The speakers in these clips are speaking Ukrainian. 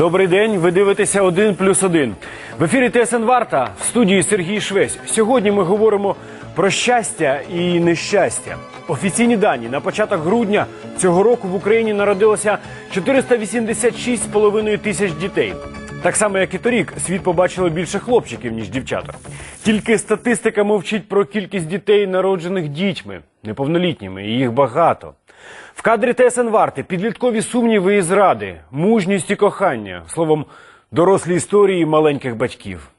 Добрий день. Ви дивитеся «1 плюс 1». В ефірі ТСН Варта в студії Сергій Швець. Сьогодні ми говоримо про щастя і нещастя. Офіційні дані на початок грудня цього року в Україні народилося 486,5 тисяч дітей. Так само, як і торік, світ побачило більше хлопчиків, ніж дівчаток. Тільки статистика мовчить про кількість дітей, народжених дітьми, неповнолітніми, і їх багато. В кадрі ТСН Варти підліткові сумніви і зради, мужність і кохання, словом, дорослі історії маленьких батьків.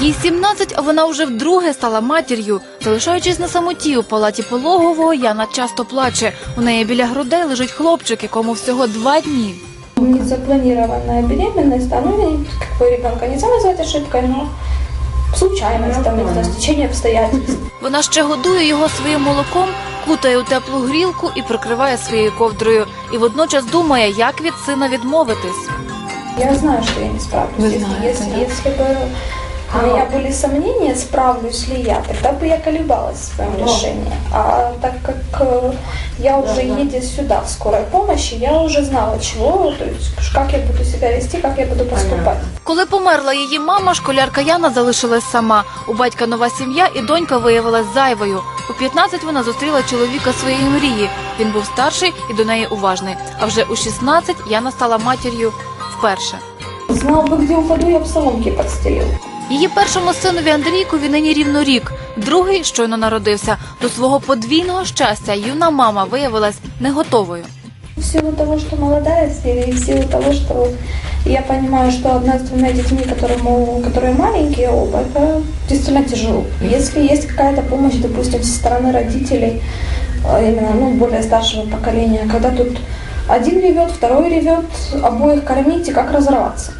Їй 17, а вона вже вдруге стала матір'ю. Залишаючись на самоті у палаті пологового, Яна часто плаче. У неї біля грудей лежить хлопчик, якому всього два дні. Незапланированная беременность, оно как бы ребенка нельзя назвать ошибкой, но случайность, там, это стечение обстоятельств. Вона ще годує його своїм молоком, кутає у теплу грілку і прикриває своєю ковдрою. І водночас думає, як від сина відмовитись. Я знаю, що я не справлюсь. Якщо знаете, если, да? если бы у меня были сомнения, справлюсь ли я, тогда бы я колебалась в своем решении. А так как э, я уже едя сюда в скорой помощи, я уже знала, чего, то есть как я буду себя вести, как я буду поступать. Коли померла її мама, школярка Яна залишилась сама. У батька нова сім'я і донька виявилась зайвою. У 15 вона зустріла чоловіка своєї мрії. Він був старший і до неї уважний. А вже у 16 Яна стала матір'ю вперше. Знал бы, где упаду, я бы соломки подстелил. Її першому синові Андрійкові нині рівно рік. Другий щойно народився. До свого подвійного щастя юна мама виявилась не готовою. В силу того, что молодая и в силу того, что я понимаю, что одна с двумя детьми, которому, которые маленькие оба, это действительно тяжело. Если есть какая-то помощь, допустим, со стороны родителей, э, именно ну, более старшего поколения, когда тут один ревет, второй ревет, обоих кормить и как разорваться.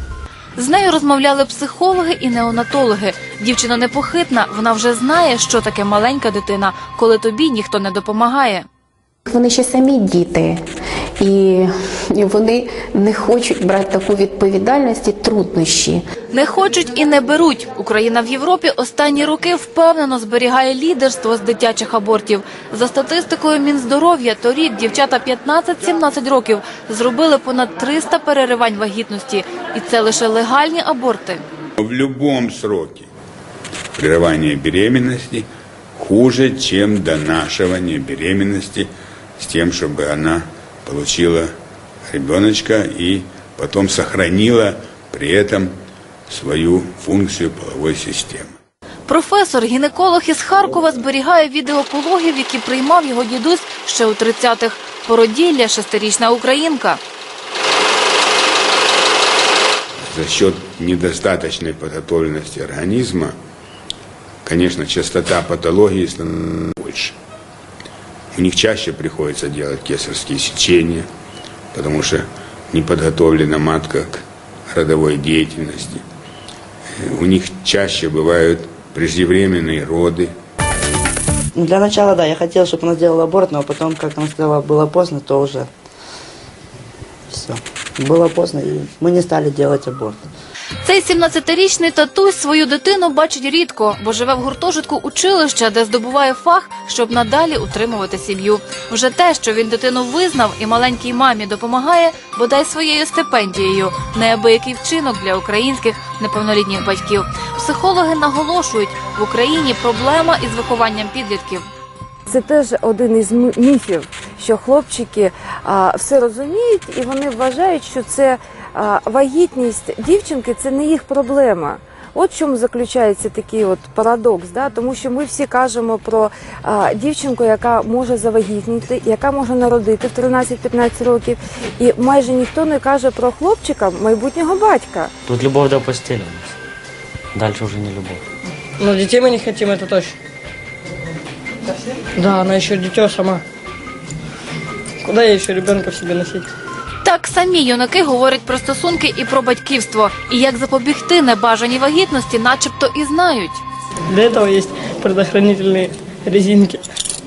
З нею розмовляли психологи і неонатологи. Дівчина непохитна, вона вже знає, що таке маленька дитина, коли тобі ніхто не допомагає. Вони ще самі діти, і вони не хочуть брати таку відповідальність і труднощі. Не хочуть і не беруть. Україна в Європі останні роки впевнено зберігає лідерство з дитячих абортів. За статистикою Мінздоров'я, торік дівчата 15-17 років зробили понад 300 переривань вагітності. І це лише легальні аборти. В любом сроке прерывание беременности хуже, чем донашивание беременности с тем, чтобы она получила ребеночка и потом сохранила при этом свою функцию половой системы. Професор, гінеколог із Харкова зберігає відео пологів, які приймав його дідусь ще у 30-х. Породілля шестирічна українка. За счет недостаточной подготовленности организма, конечно, частота патологии становится больше. У них чаще приходится делать кесарские сечения, потому что не подготовлена матка к родовой деятельности. Э, У них чаще бывают преждевременные роды. Ну, Для начала, да, я хотела, чтобы она сделала аборт, но потом, как она сказала, было поздно, то уже все. Было поздно, и мы не стали делать аборт. Цей 17-річний татусь свою дитину бачить рідко, бо живе в гуртожитку училища, де здобуває фах, щоб надалі утримувати сім'ю. Вже те, що він дитину визнав і маленькій мамі допомагає, бодай своєю стипендією. Неабиякий вчинок для українських неповнолітніх батьків. Психологи наголошують, в Україні проблема із вихованням підлітків. Це теж один із міфів, що хлопчики а, все розуміють і вони вважають, що це вагітність дівчинки це не їх проблема. От в чому заключається такий от парадокс, да? тому що ми всі кажемо про а, дівчинку, яка може завагітніти, яка може народити в 13-15 років, і майже ніхто не каже про хлопчика майбутнього батька. Тут любовь до постели у нас. Дальше уже не любовь. Но детей мы не хотим, это точно. Да, она еще дитё сама. Куда ей еще ребенка в себе носить? Так самі юнаки говорять про стосунки і про батьківство, і як запобігти небажаній вагітності, начебто і знають. Для этого есть предохранительные резинки.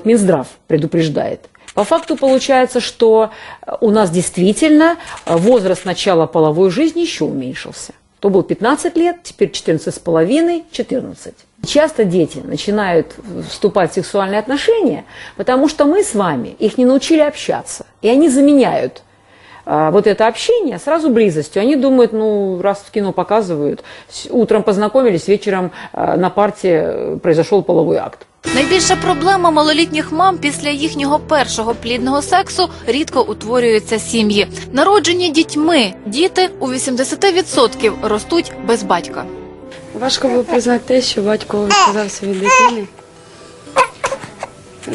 Минздрав предупреждает. По факту получается, что э, у нас действительно э, возраст начала половой жизни еще уменьшился. То был 15 лет, теперь 14,5, 14. Часто дети начинают вступать в сексуальные отношения, потому что мы с вами их не научили общаться. И они заменяют а, вот это общение сразу близостью. Они думают, ну, раз в кино показывают, с- утром познакомились, вечером а, на парте э, произошел половой акт. Найбільша проблема малолітніх мам після їхнього першого плідного сексу рідко утворюються сім'ї. Народжені дітьми діти у 80% ростуть без батька. Важко було признати те, що батько відказався від дитини.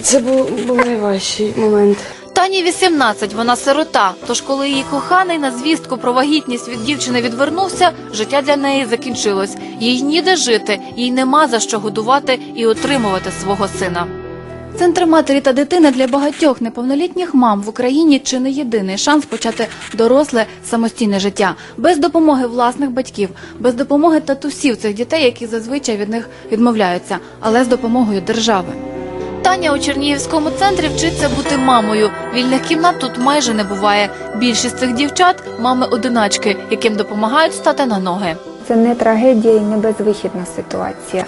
Це був, був найважчий момент. Тані 18, вона сирота. Тож, коли її коханий на звістку про вагітність від дівчини відвернувся, життя для неї закінчилось. Їй ніде жити, їй нема за що годувати і отримувати свого сина. Центр матері та дитини для багатьох неповнолітніх мам в Україні чи не єдиний шанс почати доросле самостійне життя без допомоги власних батьків, без допомоги татусів цих дітей, які зазвичай від них відмовляються, але з допомогою держави. Таня у Чернігівському центрі вчиться бути мамою. Вільних кімнат тут майже не буває. Більшість цих дівчат мами одиначки, яким допомагають стати на ноги. Це не трагедія і не безвихідна ситуація.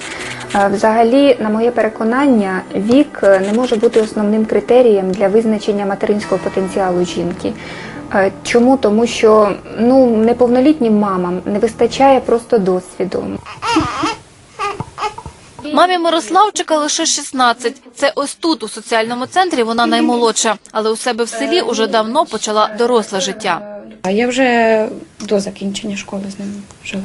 Е, Взагалі, на моє переконання, вік е, не може бути основним критерієм для визначення материнського потенціалу жінки. Е, Чому? Тому що ну, неповнолітнім мамам не вистачає просто досвіду. Мамі Мирославчика лише 16. Це ось тут, у соціальному центрі, вона наймолодша, але у себе в селі уже давно почала доросле життя. А я вже до закінчення школи з ним жила.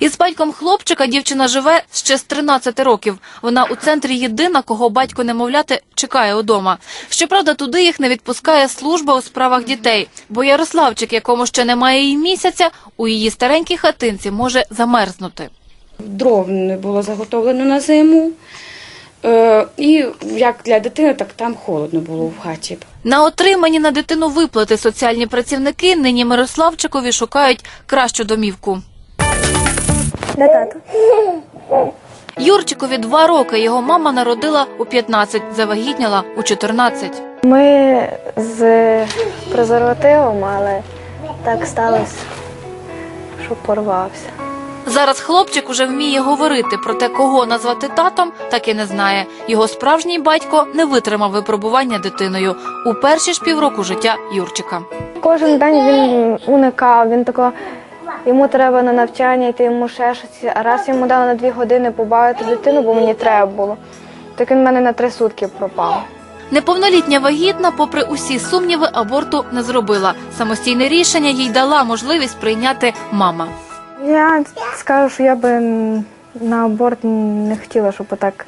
Із батьком хлопчика дівчина живе ще з 13 років. Вона у центрі єдина, кого батько немовляти чекає удома. Щоправда, туди їх не відпускає служба у справах дітей, бо Ярославчик, якому ще немає і місяця, у її старенькій хатинці може замерзнути. Дров не було заготовлено на зиму. Е, і як для дитини, так там холодно було в хаті. На отримані на дитину виплати соціальні працівники нині Мирославчикові шукають кращу домівку. Де тато? Юрчикові два роки. Його мама народила у 15, завагітняла у 14. Ми з презервативом, але так сталося, що порвався. Зараз хлопчик уже вміє говорити, проте кого назвати татом, так і не знає. Його справжній батько не витримав випробування дитиною у перші ж півроку життя Юрчика. Кожен день він уникав, він тако, йому треба на навчання йти, йому ще щось. А раз йому дали на дві години побавити дитину, бо мені треба було. Так він в мене на три сутки пропав. Неповнолітня вагітна, попри усі сумніви, аборту не зробила. Самостійне рішення їй дала можливість прийняти мама. Я скажу, що я би на аборт не хотіла, щоб отак.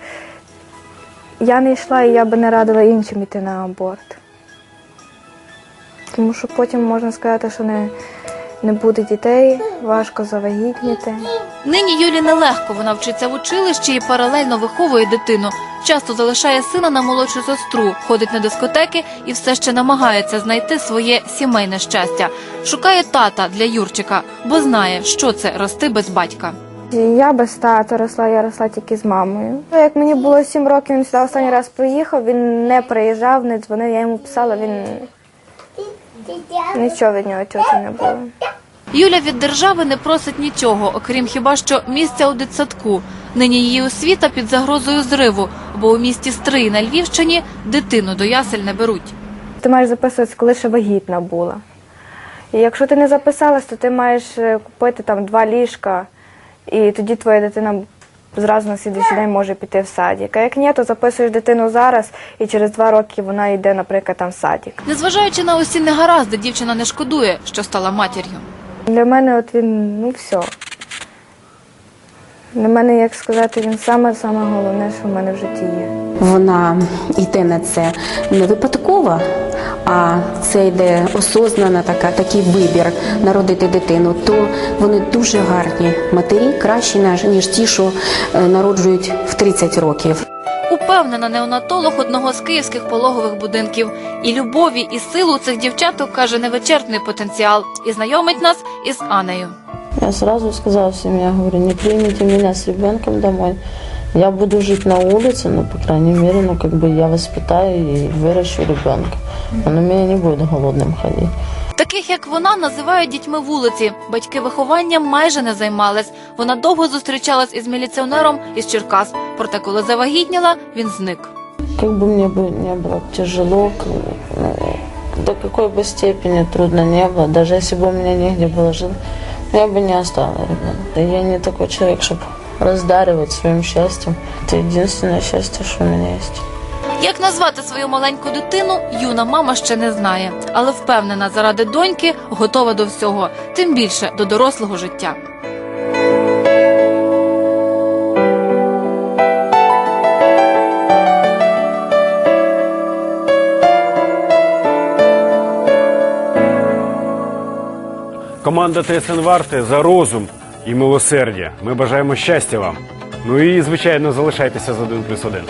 Я не йшла і я би не радила іншим йти на аборт. Тому що потім можна сказати, що не, не буде дітей, важко завагітніти. Нині Юлі нелегко. Вона вчиться в училищі і паралельно виховує дитину. Часто залишає сина на молодшу сестру, ходить на дискотеки і все ще намагається знайти своє сімейне щастя. Шукає тата для Юрчика, бо знає, що це рости без батька. Я без тата росла, я росла тільки з мамою. Як мені було сім років, він сюди останній раз приїхав, він не приїжджав, не дзвонив, я йому писала, він нічого від нього чути не було. Юля від держави не просить нічого, окрім хіба що місця у дитсадку. Нині її освіта під загрозою зриву, бо у місті Стрий на Львівщині дитину до ясель не беруть. Ти маєш записуватися, коли ще вагітна була. І якщо ти не записалась, то ти маєш е, купити там два ліжка, і тоді твоя дитина зразу на слідуючий день може піти в садик. А як ні, то записуєш дитину зараз, і через два роки вона йде, наприклад, там в садик. Незважаючи на усі негаразди, дівчина не шкодує, що стала матір'ю. Для мене от він, ну все. Для мене, як сказати, він саме-саме головне, що в мене в житті є. Вона йде на це не випадково, а це йде осознана така, такий вибір народити дитину, то вони дуже гарні матері, кращі ніж ті, що е, народжують в 30 років. Упевнена неонатолог одного з київських пологових будинків. І любові, і силу цих дівчаток каже невичерпний потенціал. І знайомить нас із Анею. Я сразу сказала всем, я говорю, не примите меня с ребенком домой. Я буду жить на улице, но, по крайней мере, ну, как бы я воспитаю и выращу ребенка. Он у меня не будет голодным ходить. Таких як вона називають дітьми вулиці. Батьки вихованням майже не займались. Вона довго зустрічалась із міліціонером із Черкас. Проте, коли завагітніла, він зник. Как бы мне бы не было тяжело, к- ну, до какой бы степени трудно не было, даже если бы у меня негде было жить, я бы не оставила ребенка. Я не такой человек, чтобы раздаривать своим счастьем. Это единственное счастье, что у меня есть. Як назвати свою маленьку дитину, юна мама ще не знає, але впевнена, заради доньки готова до всього, тим більше до дорослого життя. Команда ТСН Варти за розум і милосердя. Ми бажаємо щастя вам. Ну і звичайно залишайтеся з 1 плюс 1.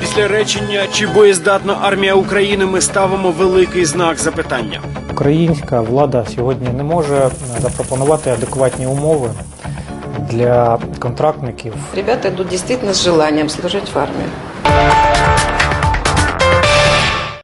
Після речення чи боєздатна армія України ми ставимо великий знак запитання. Українська влада сьогодні не може запропонувати адекватні умови для контрактників Ребята идут действительно с желанием служить в армии.